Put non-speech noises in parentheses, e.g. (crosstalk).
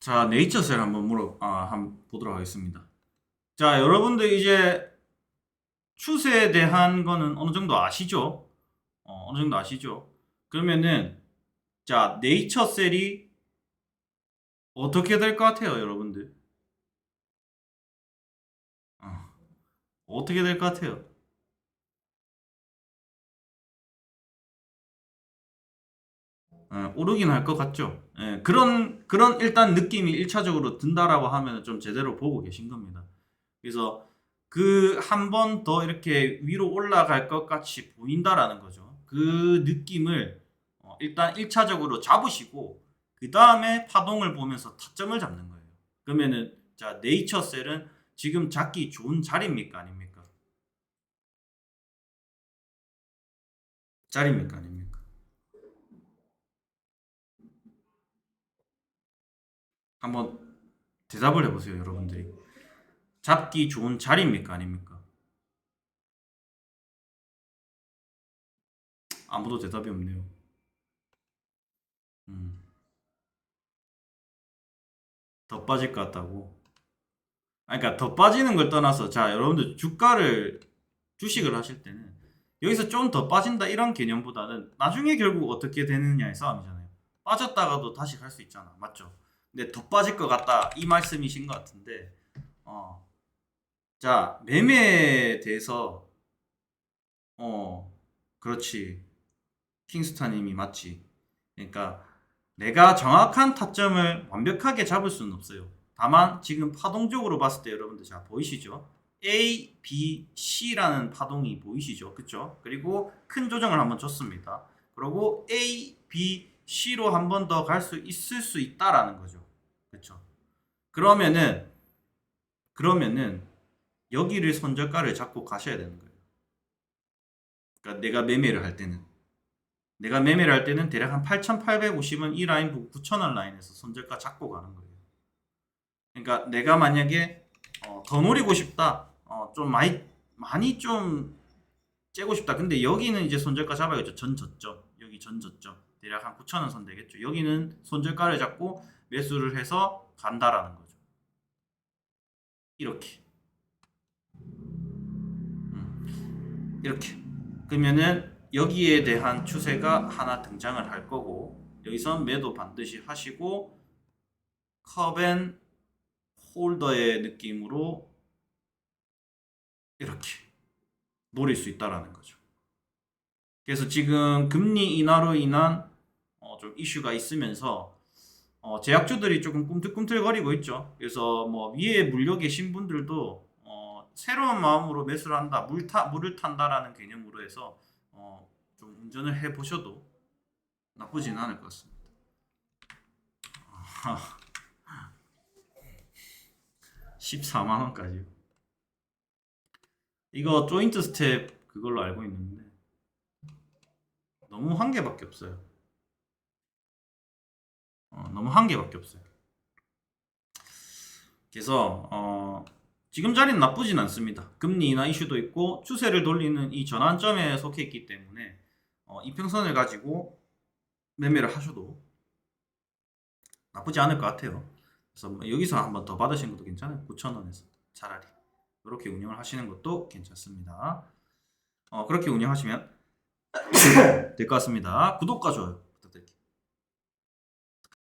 자, 네이처셀 한번 물어, 아, 한번 보도록 하겠습니다. 자, 여러분들 이제 추세에 대한 거는 어느 정도 아시죠? 어, 어느 정도 아시죠? 그러면은, 자, 네이처셀이 어떻게 될 것 같아요, 여러분들? 어, 어떻게 될 것 같아요? 오르긴 할 것 같죠. 예, 그런 그런 일단 느낌이 1차적으로 든다라고 하면 좀 제대로 보고 계신 겁니다. 그래서 그 한 번 더 이렇게 위로 올라갈 것 같이 보인다라는 거죠. 그 느낌을 어, 일단 1차적으로 잡으시고 그 다음에 파동을 보면서 타점을 잡는 거예요. 그러면은 자 네이처셀은 지금 잡기 좋은 자리입니까 아닙니까? 자리입니까 아닙니까? 한번 대답을 해보세요, 여러분들이. 잡기 좋은 자리입니까, 아닙니까? 아무도 대답이 없네요. 음. 더 빠질 것 같다고. 아니, 그러니까 더 빠지는 걸 떠나서 자, 여러분들 주가를 주식을 하실 때는 여기서 좀 더 빠진다 이런 개념보다는 나중에 결국 어떻게 되느냐의 싸움이잖아요. 빠졌다가도 다시 갈 수 있잖아, 맞죠? 근데 더 빠질 것 같다. 이 말씀이신 것 같은데 어. 자 매매에 대해서 어 그렇지. 킹스타님이 맞지. 그러니까 내가 정확한 타점을 완벽하게 잡을 수는 없어요. 다만 지금 파동적으로 봤을 때 여러분들 잘 보이시죠? A, B, C라는 파동이 보이시죠? 그쵸? 그리고 큰 조정을 한번 줬습니다. 그리고 A, B, C로 한 번 더 갈 수 있을 수 있다라는 거죠. 그렇죠? 그러면은 그러면은 여기를 손절가를 잡고 가셔야 되는 거예요. 그러니까 내가 매매를 할 때는 내가 매매를 할 때는 대략 한 8,850원 이 라인 보고 9,000원 라인에서 손절가 잡고 가는 거예요. 그러니까 내가 만약에 어, 더 노리고 싶다. 어, 좀 많이 많이 좀 째고 싶다. 근데 여기는 이제 손절가 잡아야겠죠. 전 저점. 여기 전 저점. 대략 한 9,000원 선 되겠죠. 여기는 손절가를 잡고 매수를 해서 간다라는 거죠. 이렇게. 음, 이렇게. 그러면은 여기에 대한 추세가 하나 등장을 할 거고 여기서 매도 반드시 하시고 컵앤 홀더의 느낌으로 이렇게 노릴 수 있다라는 거죠. 그래서 지금 금리 인하로 인한 어, 좀 이슈가 있으면서 어, 제약주들이 조금 꿈틀꿈틀거리고 있죠. 그래서 뭐 위에 물려 계신 분들도 어, 새로운 마음으로 매수를 한다, 물 타, 물을 탄다라는 개념으로 해서 어, 좀 운전을 해 보셔도 나쁘지는 않을 것 같습니다. 아하. 14만 원까지요. 이거 조인트 스텝 그걸로 알고 있는데 너무 한 개밖에 없어요. 어, 너무 한 개밖에 없어요. 그래서 어, 지금 자리는 나쁘진 않습니다. 금리 인하 이슈도 있고 추세를 돌리는 이 전환점에 속해 있기 때문에 어, 이평선을 가지고 매매를 하셔도 나쁘지 않을 것 같아요. 그래서 뭐 여기서 한번 더 받으시는 것도 괜찮아요. 9,000원에서 차라리 이렇게 운영을 하시는 것도 괜찮습니다. 어, 그렇게 운영하시면 (coughs) 될 것 같습니다. 구독과 좋아요